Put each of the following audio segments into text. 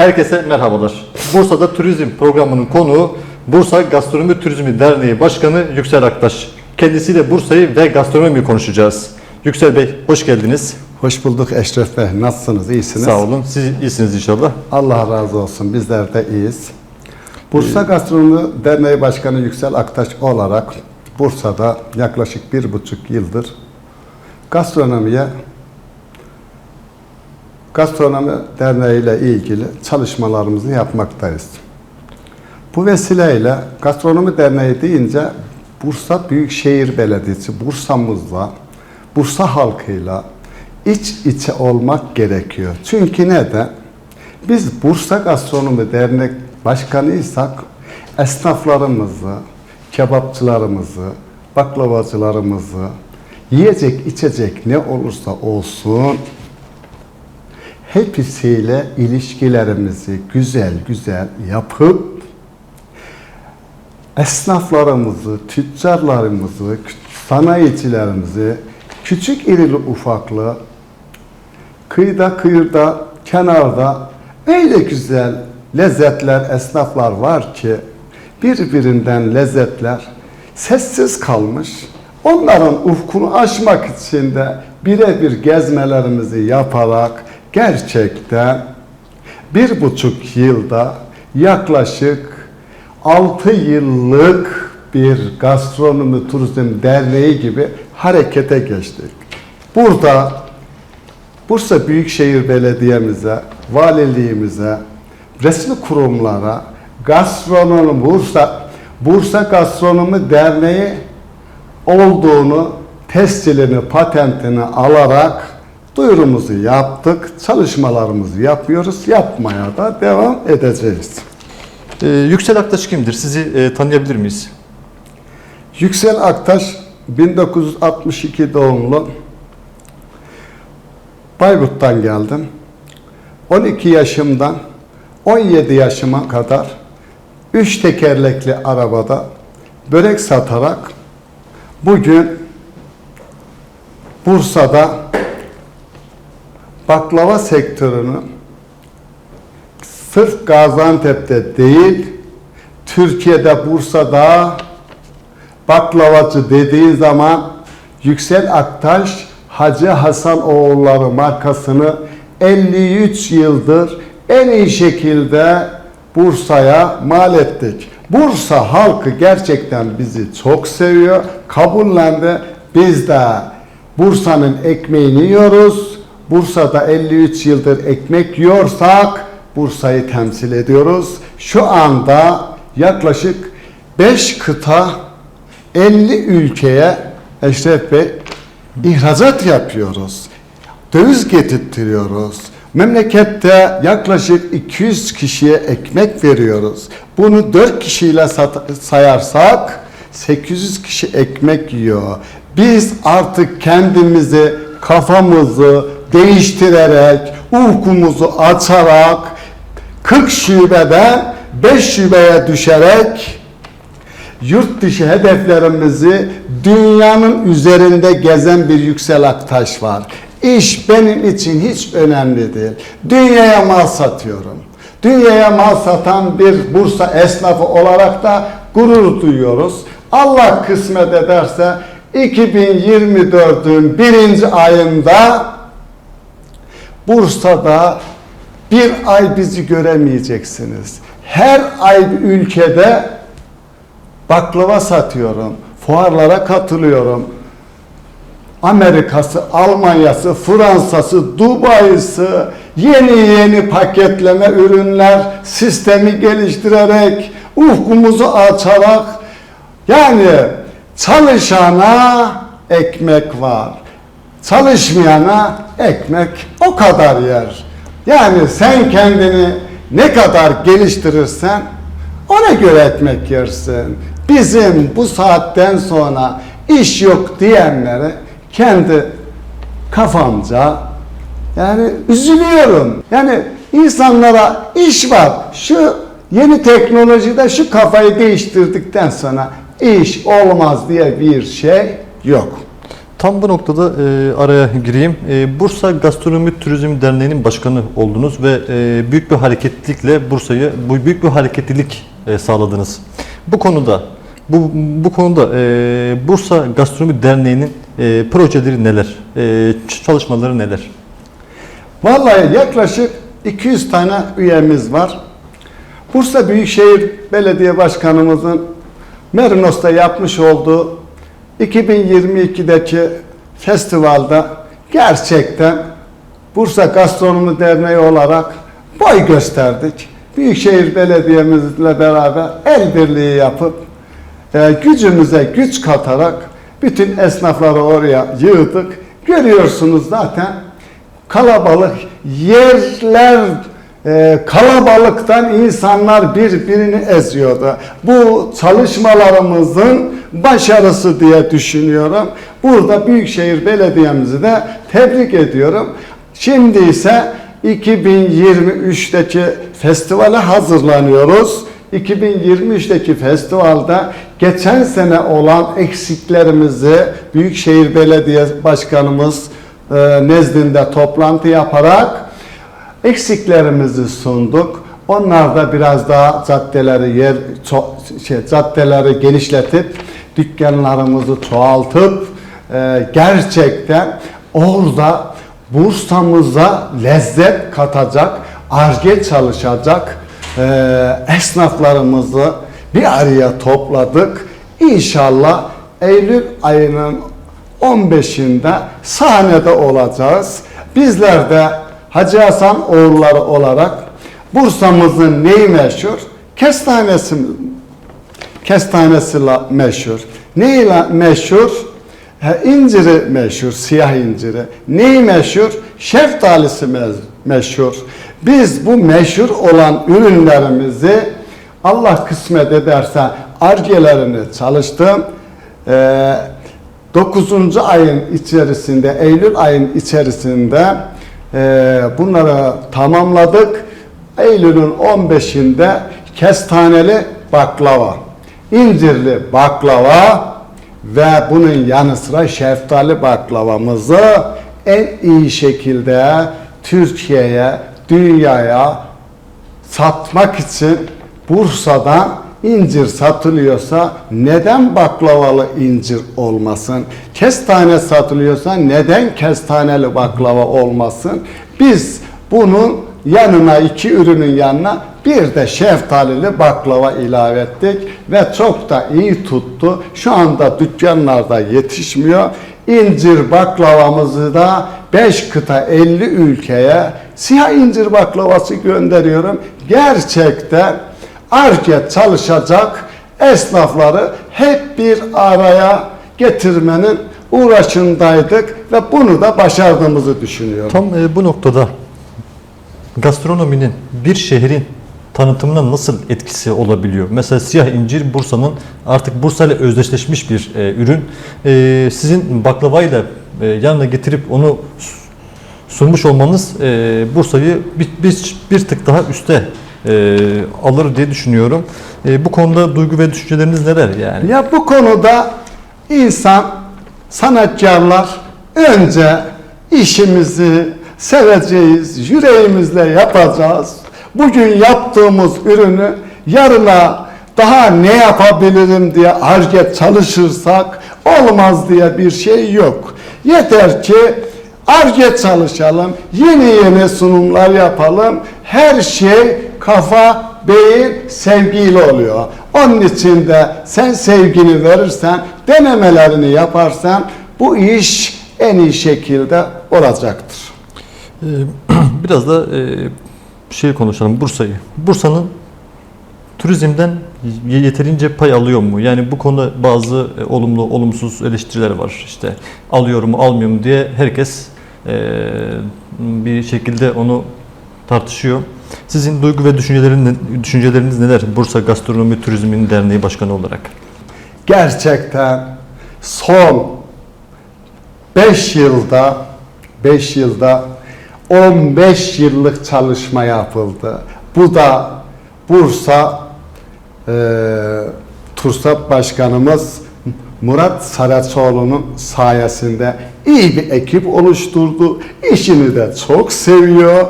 Herkese merhabalar. Bursa'da turizm programının konuğu Bursa Gastronomi Turizmi Derneği Başkanı Yüksel Aktaş. Kendisiyle Bursa'yı ve gastronomiyi konuşacağız. Yüksel Bey hoş geldiniz. Hoş bulduk Eşref Bey. Nasılsınız? İyisiniz? Sağ olun. Siz iyisiniz inşallah. Allah razı olsun. Bizler de iyiyiz. Bursa Gastronomi Derneği Başkanı Yüksel Aktaş olarak Bursa'da yaklaşık bir buçuk yıldır gastronomiye Gastronomi Derneği ile ilgili çalışmalarımızı yapmaktayız. Bu vesileyle Gastronomi Derneği deyince Bursa Büyükşehir Belediyesi Bursa'mızla, Bursa halkıyla iç içe olmak gerekiyor. Çünkü neden? Biz Bursa Gastronomi Dernek Başkanıysak esnaflarımızı, kebapçılarımızı, baklavacılarımızı, yiyecek içecek ne olursa olsun hepsiyle ilişkilerimizi güzel güzel yapıp esnaflarımızı, tüccarlarımızı, sanayicilerimizi, küçük irili ufaklı, kıyıda kıyırda, kenarda öyle güzel lezzetler, esnaflar var ki birbirinden lezzetler sessiz kalmış. Onların ufkunu aşmak için de birebir gezmelerimizi yaparak gerçekten bir buçuk yılda yaklaşık 6 yıllık bir gastronomi turizm derneği gibi harekete geçtik. Burada Bursa Büyükşehir Belediye'mize, valiliğimize, resmi kurumlara, gastronomi Bursa Bursa Gastronomi Derneği olduğunu tescilini, patentini alarak duyurumuzu yaptık. Çalışmalarımızı yapıyoruz. Yapmaya da devam edeceğiz. Ee, Yüksel Aktaş kimdir? Sizi e, tanıyabilir miyiz? Yüksel Aktaş 1962 doğumlu. Bayburt'tan geldim. 12 yaşımdan 17 yaşıma kadar 3 tekerlekli arabada börek satarak bugün Bursa'da baklava sektörünü sırf Gaziantep'te değil Türkiye'de Bursa'da baklavacı dediğin zaman Yüksel Aktaş Hacı Hasan oğulları markasını 53 yıldır en iyi şekilde Bursa'ya mal ettik. Bursa halkı gerçekten bizi çok seviyor, kabullendi. Biz de Bursa'nın ekmeğini yiyoruz. Bursa'da 53 yıldır ekmek yiyorsak Bursa'yı temsil ediyoruz. Şu anda yaklaşık 5 kıta 50 ülkeye Eşref Bey ihracat yapıyoruz. Döviz getirtiyoruz. Memlekette yaklaşık 200 kişiye ekmek veriyoruz. Bunu 4 kişiyle sayarsak 800 kişi ekmek yiyor. Biz artık kendimizi, kafamızı değiştirerek, ufkumuzu açarak 40 şubeden 5 şubeye düşerek yurt dışı hedeflerimizi dünyanın üzerinde gezen bir Yüksel Aktaş var. İş benim için hiç önemli değil. Dünyaya mal satıyorum. Dünyaya mal satan bir Bursa esnafı olarak da gurur duyuyoruz. Allah kısmet ederse 2024'ün birinci ayında Bursa'da bir ay bizi göremeyeceksiniz. Her ay ülkede baklava satıyorum. Fuarlara katılıyorum. Amerika'sı, Almanya'sı, Fransa'sı, Dubai'si yeni yeni paketleme ürünler sistemi geliştirerek ufkumuzu açarak yani çalışana ekmek var. Çalışmayana ekmek o kadar yer. Yani sen kendini ne kadar geliştirirsen ona göre ekmek yersin. Bizim bu saatten sonra iş yok diyenlere kendi kafamca yani üzülüyorum. Yani insanlara iş var. Şu yeni teknolojide şu kafayı değiştirdikten sonra iş olmaz diye bir şey yok. Tam bu noktada e, araya gireyim. E, Bursa Gastronomi Turizm Derneği'nin başkanı oldunuz ve e, büyük bir hareketlilikle Bursa'yı bu büyük bir hareketlilik e, sağladınız. Bu konuda bu bu konuda e, Bursa Gastronomi Derneği'nin e, projeleri neler? E, çalışmaları neler? Vallahi yaklaşık 200 tane üyemiz var. Bursa Büyükşehir Belediye Başkanımızın Merinos'ta yapmış olduğu 2022'deki festivalde gerçekten Bursa Gastronomi Derneği olarak boy gösterdik. Büyükşehir Belediye'mizle beraber el birliği yapıp e, gücümüze güç katarak bütün esnafları oraya yığdık. Görüyorsunuz zaten kalabalık yerler e, kalabalıktan insanlar birbirini eziyordu. Bu çalışmalarımızın başarısı diye düşünüyorum. Burada Büyükşehir Belediye'mizi de tebrik ediyorum. Şimdi ise 2023'teki festivale hazırlanıyoruz. 2023'teki festivalde geçen sene olan eksiklerimizi Büyükşehir Belediye Başkanımız e, nezdinde toplantı yaparak eksiklerimizi sunduk. Onlar da biraz daha caddeleri yer şey, caddeleri genişletip dükkanlarımızı çoğaltıp e, gerçekten orada Bursa'mıza lezzet katacak, arge çalışacak e, esnaflarımızı bir araya topladık. İnşallah Eylül ayının 15'inde sahnede olacağız. Bizler de Hacı Hasan oğulları olarak Bursa'mızın neyi meşhur? Kestanesi kestanesi la- meşhur. Neyle meşhur? He, inciri meşhur, siyah inciri. Neyi meşhur? Şeftalisi me- meşhur. Biz bu meşhur olan ürünlerimizi Allah kısmet ederse argelerini çalıştım. Ee, 9. ayın içerisinde, Eylül ayın içerisinde e, bunları tamamladık. Eylül'ün 15'inde kestaneli baklava, incirli baklava ve bunun yanı sıra şeftali baklavamızı en iyi şekilde Türkiye'ye, dünyaya satmak için Bursa'dan incir satılıyorsa neden baklavalı incir olmasın? Kestane satılıyorsa neden kestaneli baklava olmasın? Biz bunun yanına iki ürünün yanına bir de şeftalili baklava ilave ettik ve çok da iyi tuttu. Şu anda dükkanlarda yetişmiyor. İncir baklavamızı da 5 kıta 50 ülkeye siyah incir baklavası gönderiyorum. Gerçekten ARGE çalışacak esnafları hep bir araya getirmenin uğraşındaydık ve bunu da başardığımızı düşünüyorum. Tam e, bu noktada gastronominin bir şehrin tanıtımına nasıl etkisi olabiliyor? Mesela siyah incir Bursa'nın artık Bursa ile özdeşleşmiş bir e, ürün. E, sizin baklavayla e, yanına getirip onu sunmuş olmanız e, Bursa'yı bir, bir, bir tık daha üste e, alır diye düşünüyorum. E, bu konuda duygu ve düşünceleriniz neler yani? Ya bu konuda insan, sanatkarlar önce işimizi seveceğiz, yüreğimizle yapacağız. Bugün yaptığımız ürünü yarına daha ne yapabilirim diye arge çalışırsak olmaz diye bir şey yok. Yeter ki arge çalışalım, yeni yeni sunumlar yapalım. Her şey kafa, beyin sevgiyle oluyor. Onun için de sen sevgini verirsen, denemelerini yaparsan bu iş en iyi şekilde olacaktır. Ee, Biraz da e, şey konuşalım Bursa'yı. Bursa'nın turizmden yeterince pay alıyor mu? Yani bu konuda bazı e, olumlu olumsuz eleştiriler var. İşte alıyor mu almıyor mu diye herkes e, bir şekilde onu tartışıyor. Sizin duygu ve düşünceleriniz, düşünceleriniz neler? Bursa Gastronomi Turizmin Derneği Başkanı olarak. Gerçekten son 5 yılda 5 yılda 15 yıllık çalışma yapıldı. Bu da Bursa e, TURSAP Başkanımız Murat Saraçoğlu'nun sayesinde iyi bir ekip oluşturdu. İşini de çok seviyor.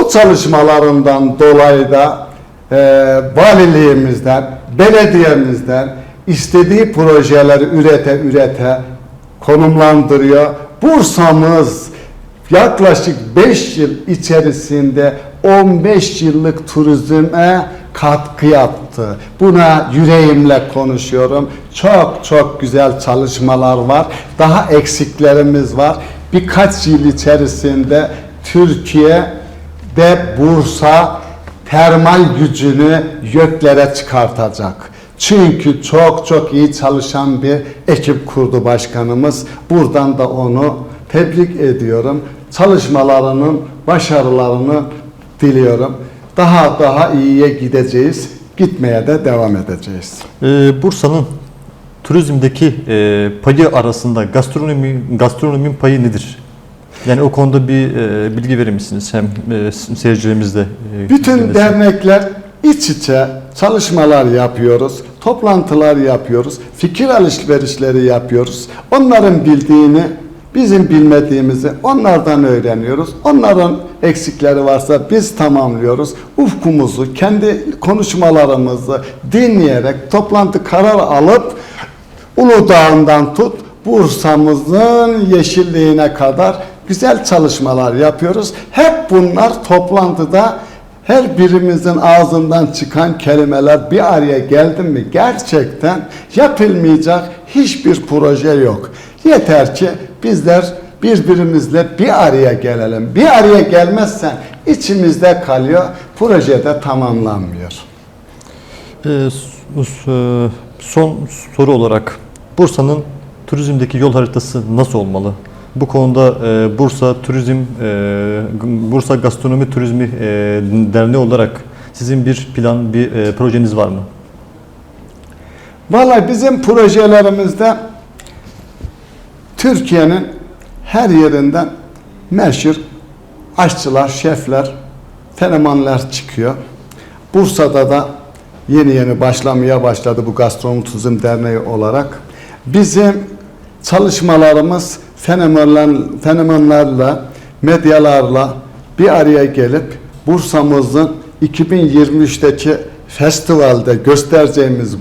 O çalışmalarından dolayı da e, valiliğimizden, belediyemizden istediği projeleri ürete ürete konumlandırıyor. Bursa'mız yaklaşık 5 yıl içerisinde 15 yıllık turizme katkı yaptı. Buna yüreğimle konuşuyorum. Çok çok güzel çalışmalar var. Daha eksiklerimiz var. Birkaç yıl içerisinde Türkiye ve Bursa termal gücünü göklere çıkartacak. Çünkü çok çok iyi çalışan bir ekip kurdu başkanımız. Buradan da onu tebrik ediyorum. Çalışmalarının başarılarını diliyorum. Daha daha iyiye gideceğiz. Gitmeye de devam edeceğiz. Ee, Bursa'nın turizmdeki e, payı arasında gastronomi gastronominin payı nedir? Yani o konuda bir e, bilgi verir misiniz? Hem e, seyircilerimiz de e, Bütün dinlesin. dernekler iç içe çalışmalar yapıyoruz, toplantılar yapıyoruz, fikir alışverişleri yapıyoruz. Onların bildiğini, bizim bilmediğimizi onlardan öğreniyoruz. Onların eksikleri varsa biz tamamlıyoruz. Ufkumuzu, kendi konuşmalarımızı dinleyerek toplantı karar alıp Uludağ'ından tut Bursa'mızın yeşilliğine kadar güzel çalışmalar yapıyoruz. Hep bunlar toplantıda her birimizin ağzından çıkan kelimeler bir araya geldi mi gerçekten yapılmayacak hiçbir proje yok. Yeter ki bizler birbirimizle bir araya gelelim. Bir araya gelmezsen içimizde kalıyor, projede tamamlanmıyor. Ee, e, son soru olarak Bursa'nın turizmdeki yol haritası nasıl olmalı? Bu konuda e, Bursa Turizm e, Bursa Gastronomi Turizmi e, Derneği olarak sizin bir plan, bir e, projeniz var mı? Vallahi bizim projelerimizde Türkiye'nin her yerinden meşhur aşçılar, şefler, fenomenler çıkıyor. Bursa'da da yeni yeni başlamaya başladı bu Gastronomi Turizm Derneği olarak. Bizim çalışmalarımız fenomenler, fenomenlerle, medyalarla bir araya gelip Bursa'mızın 2023'teki festivalde göstereceğimiz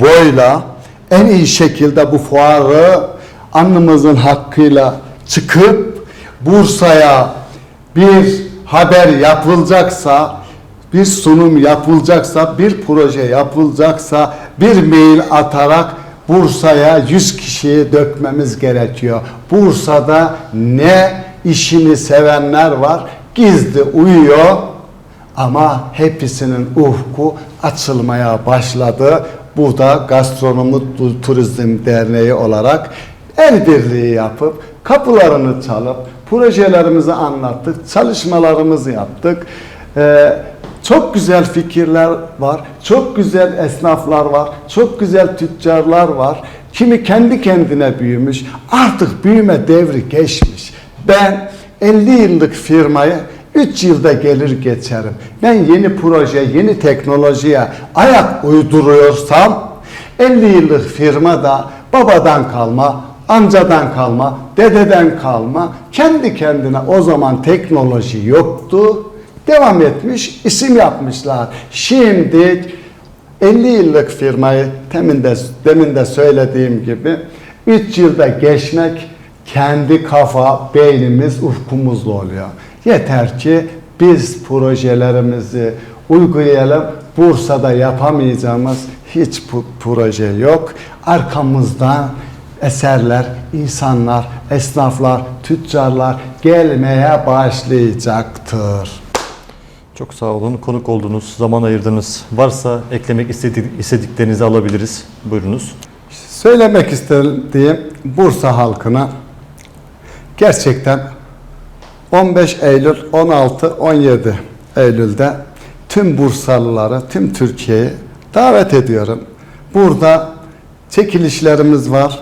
boyla en iyi şekilde bu fuarı alnımızın hakkıyla çıkıp Bursa'ya bir haber yapılacaksa, bir sunum yapılacaksa, bir proje yapılacaksa bir mail atarak Bursa'ya 100 kişiyi dökmemiz gerekiyor. Bursa'da ne işini sevenler var, gizli uyuyor ama hepsinin ufku açılmaya başladı. Burada Gastronomi Tu- Turizm Derneği olarak el birliği yapıp kapılarını çalıp projelerimizi anlattık, çalışmalarımızı yaptık. Ee, çok güzel fikirler var, çok güzel esnaflar var, çok güzel tüccarlar var. Kimi kendi kendine büyümüş, artık büyüme devri geçmiş. Ben 50 yıllık firmayı 3 yılda gelir geçerim. Ben yeni proje, yeni teknolojiye ayak uyduruyorsam 50 yıllık firma da babadan kalma, amcadan kalma, dededen kalma kendi kendine o zaman teknoloji yoktu. Devam etmiş, isim yapmışlar. Şimdi 50 yıllık firmayı demin de, demin de söylediğim gibi 3 yılda geçmek kendi kafa, beynimiz, ufkumuzla oluyor. Yeter ki biz projelerimizi uygulayalım. Bursa'da yapamayacağımız hiç proje yok. Arkamızdan eserler, insanlar, esnaflar, tüccarlar gelmeye başlayacaktır. Çok sağ olun. Konuk oldunuz, zaman ayırdınız. Varsa eklemek istedi- istediklerinizi alabiliriz. Buyurunuz. Söylemek istediğim Bursa halkına gerçekten 15 Eylül, 16, 17 Eylül'de tüm Bursalıları, tüm Türkiye'yi davet ediyorum. Burada çekilişlerimiz var.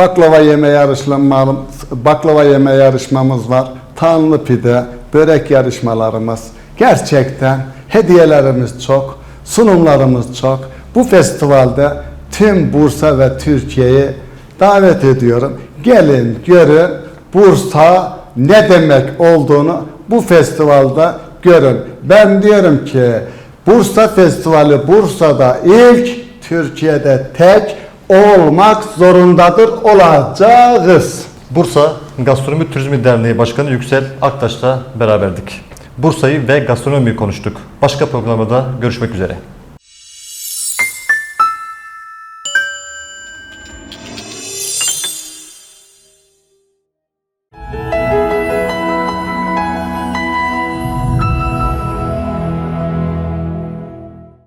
Baklava yeme yarışmamız, baklava yeme yarışmamız var. Tanlı pide, börek yarışmalarımız. Gerçekten hediyelerimiz çok, sunumlarımız çok. Bu festivalde tüm Bursa ve Türkiye'yi davet ediyorum. Gelin görün Bursa ne demek olduğunu bu festivalde görün. Ben diyorum ki Bursa Festivali Bursa'da ilk, Türkiye'de tek olmak zorundadır olacağız. Bursa Gastronomi Turizmi Derneği Başkanı Yüksel Aktaş'la beraberdik. Bursa'yı ve gastronomiyi konuştuk. Başka programda görüşmek üzere.